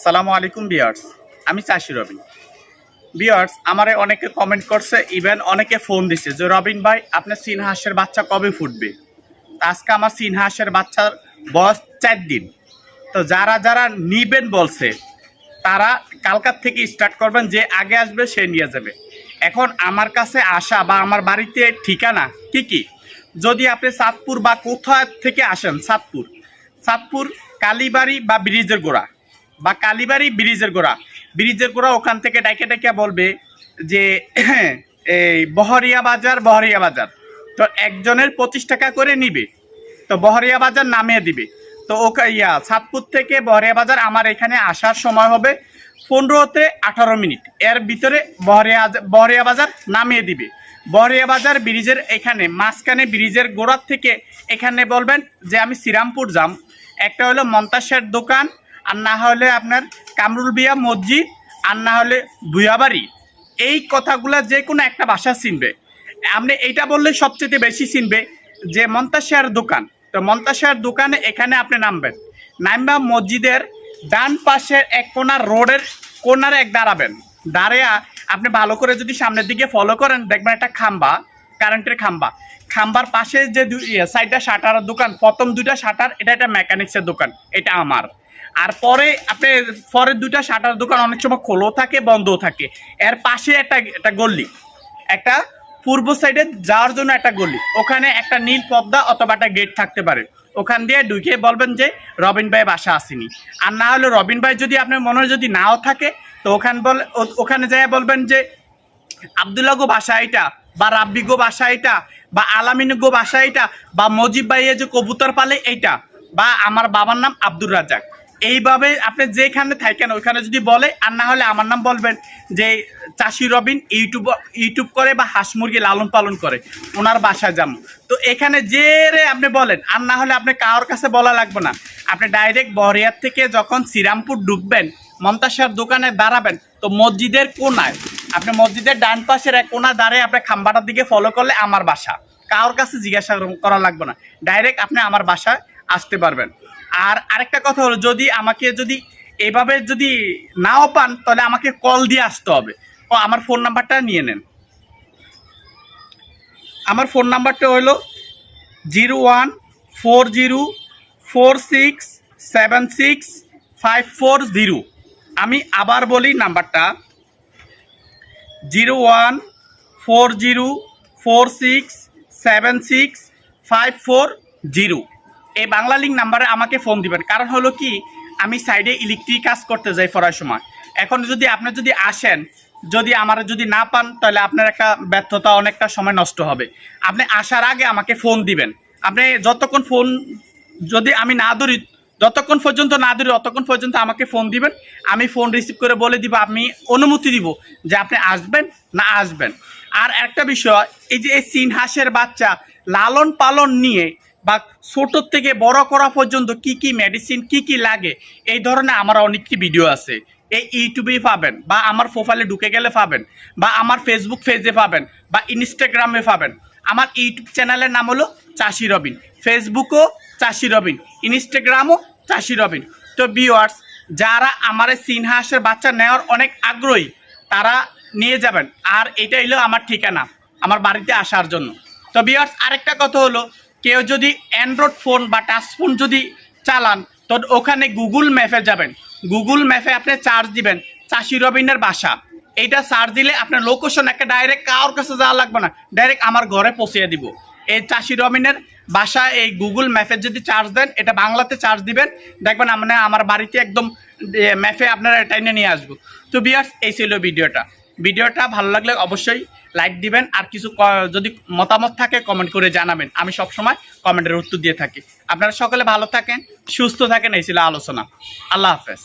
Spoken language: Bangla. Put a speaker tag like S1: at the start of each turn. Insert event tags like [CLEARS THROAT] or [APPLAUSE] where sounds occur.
S1: আসসালামু আলাইকুম বিয়ার্স আমি চাষি রবিন। বিয়ার্স আমারে অনেকে কমেন্ট করছে ইভেন অনেকে ফোন দিছে যে, রবিন ভাই আপনার সিন হাঁসের বাচ্চা কবে ফুটবে? আজকে আমার সিন হাঁসের বাচ্চার বয়স চার দিন। তো যারা যারা নিবেন বলছে, তারা কালকার থেকে স্টার্ট করবেন, যে আগে আসবে সে নিয়ে যাবে। এখন আমার কাছে আসা বা আমার বাড়িতে ঠিকানা কি কি? যদি আপনি সাতপুর বা কোথাও থেকে আসেন, সাতপুর সাতপুর, কালীবাড়ি বা ব্রিজের গোড়া বা কালীবাড়ি ব্রিজের গোড়া। ব্রিজের গোড়া ওখান থেকে ডাইকে ডাইকে বলবে যে, [CLEARS THROAT] এই বহরিয়া বাজার বহরিয়া বাজার। তো একজনের পঁচিশ টাকা করে নিবে। তো বহরিয়া বাজার নামিয়ে দিবে। তো ওকে ইয়া, সাতপুর থেকে বহরিয়া বাজার আমার এখানে আসার সময় হবে পনেরোতে আঠারো মিনিট। এর ভিতরে বহরিয়া বহরিয়া বাজার নামিয়ে দিবে। বহরিয়া বাজার ব্রিজের এখানে, মাঝখানে ব্রিজের গোড়ার থেকে এখানে বলবেন যে, আমি শ্রীরামপুর যাম। একটা হলো মন্তাসের দোকান আর না হলে আপনার কামরুল বিয়া মসজিদ, আর না হলে ভুয়াবাড়ি এই কথাগুলা যে কোনো একটা ভাষা চিনবে। আপনি এইটা বললে সবচেয়ে বেশি চিনবে যে মন্তাসিয়ার দোকান। তো মন্তাসিয়ার দোকানে এখানে আপনি নামবেন। নামবা মসজিদের ডান পাশের এক কোনার রোডের কোনারে এক দাঁড়াবেন। দাঁড়িয়ে আপনি ভালো করে যদি সামনের দিকে ফলো করেন, দেখবেন একটা খাম্বা কারেন্টের খাম্বা। খাম্বার পাশে যে সাইডটা শাটারের দোকান, প্রথম দুইটা শাটার, এটা একটা মেকানিক্সের দোকান, এটা আমার। আর পরে আপনি পরের দুইটা শাটার দোকান অনেক সময় খোলো থাকে, বন্ধও থাকে। এর পাশে একটা একটা গল্লি একটা পূর্ব সাইডে যাওয়ার জন্য একটা গলি। ওখানে একটা নীল পদ্মা অথবা একটা গেট থাকতে পারে। ওখান দিয়ে ঢুকে বলবেন যে, রবিন ভাই বাসা আসেনি। আর না হলে রবিন ভাই যদি আপনার মনে যদি নাও থাকে, তো ওখান বল ওখানে যাই বলবেন যে, আবদুল্লাহ গো বাসা এটা বা রাব্বি গো বাসা এটা বা আলামিন গো বাসা এটা বা মজিব ভাইয়ে যে কবুতর পালে এইটা, বা আমার বাবার নাম আব্দুর রাজাক এইভাবে আপনি যেখানে থাকেন, ওইখানে যদি বলে, আর না হলে আমার নাম বলবেন যে চাষি রবিন, ইউটিউব ইউটিউব করে বা হাঁস মুরগি লালন পালন করে, ওনার বাসায় যাব। তো এখানে যে রে আপনি বলেন, আর না হলে আপনি কারোর কাছে বলা লাগবে না। আপনি ডাইরেক্ট বরিয়ার থেকে যখন শ্রীরামপুর ঢুকবেন মমতাসার দোকানে দাঁড়াবেন, তো মসজিদের কোনায়, আপনি মসজিদের ডান পাশের এক কোনা দাঁড়িয়ে আপনি খাম্বাটার দিকে ফলো করলে আমার বাসা। কারোর কাছে জিজ্ঞাসা করা লাগবে না। ডাইরেক্ট আপনি আমার বাসায় আসতে পারবেন। আর আরেকটা কথা হলো, যদি আমাকে যদি এভাবে যদি নাও পান, তাহলে আমাকে কল দিয়ে আসতে হবে। ও, আমার ফোন নাম্বারটা নিয়ে নেন। আমার ফোন নাম্বারটা হলো zero one four zero four six seven six five four zero আমি আবার বলি নাম্বারটা zero one four zero four six seven six five four zero এই বাংলা লিঙ্ক নাম্বারে আমাকে ফোন দিবেন। কারণ হলো কি, আমি সাইডে ইলেকট্রিক কাজ করতে যাই পড়ার সময়। এখন যদি আপনি যদি আসেন, যদি আমার যদি না পান, তাহলে আপনার একটা ব্যর্থতা অনেকটা সময় নষ্ট হবে। আপনি আসার আগে আমাকে ফোন দিবেন। আপনি যতক্ষণ ফোন যদি আমি না ধরি, যতক্ষণ পর্যন্ত না ধরি ততক্ষণ পর্যন্ত আমাকে ফোন দিবেন। আমি ফোন রিসিভ করে বলে দিব, আমি অনুমতি দিব যে আপনি আসবেন না আসবেন। আর একটা বিষয়, এই যে এই সিনহাসের বাচ্চা লালন পালন নিয়ে বা ছোটোর থেকে বড় করা পর্যন্ত কি কি মেডিসিন কি কি লাগে, এই ধরনের আমার অনেকটি ভিডিও আছে। এই ইউটিউবেই পাবেন, বা আমার প্রোফাইলে ঢুকে গেলে পাবেন, বা আমার ফেসবুক পেজে পাবেন, বা ইনস্টাগ্রামে পাবেন। আমার ইউটিউব চ্যানেলের নাম হলো চাষি রবিন। ফেসবুকও চাষি রবিন ইনস্টাগ্রামও চাষি রবিন। তো বিওয়ার্স যারা আমার সিনহাসের বাচ্চা নেওয়ার অনেক আগ্রহী, তারা নিয়ে যাবেন। আর এটা হলো আমার ঠিকানা, আমার বাড়িতে আসার জন্য। তো ভিউয়ার্স আরেকটা কথা হলো কেউ যদি অ্যান্ড্রয়েড ফোন বা টাচ ফোন যদি চালান, তো ওখানে গুগল ম্যাপে যাবেন। গুগল ম্যাপে আপনি চার্জ দিবেন, চাষি রবিনের বাসা। এইটা চার্জ দিলে আপনার লোকেশন একটা ডাইরেক্ট কারোর কাছে যাওয়া লাগবে না ডাইরেক্ট আমার ঘরে পৌঁছে দিব। এই চাষি রবিনের বাসা, এই গুগল ম্যাপে যদি চার্জ দেন, এটা বাংলাতে চার্জ দিবেন। দেখবেন মানে আমার বাড়িতে একদম ম্যাপে আপনারা টাইনে নিয়ে আসব। তো বিয়ার্স এই ছিল ভিডিওটা ভিডিওটা ভালো লাগলে অবশ্যই লাইক দিবেন, আর কিছু যদি মতামত থাকে কমেন্ট করে জানাবেন। আমি সবসময় কমেন্টের উত্তর দিয়ে থাকি। আপনারা সকলে ভালো থাকেন, সুস্থ থাকেন, এই ছিল আলোচনা। আল্লাহ হাফেজ।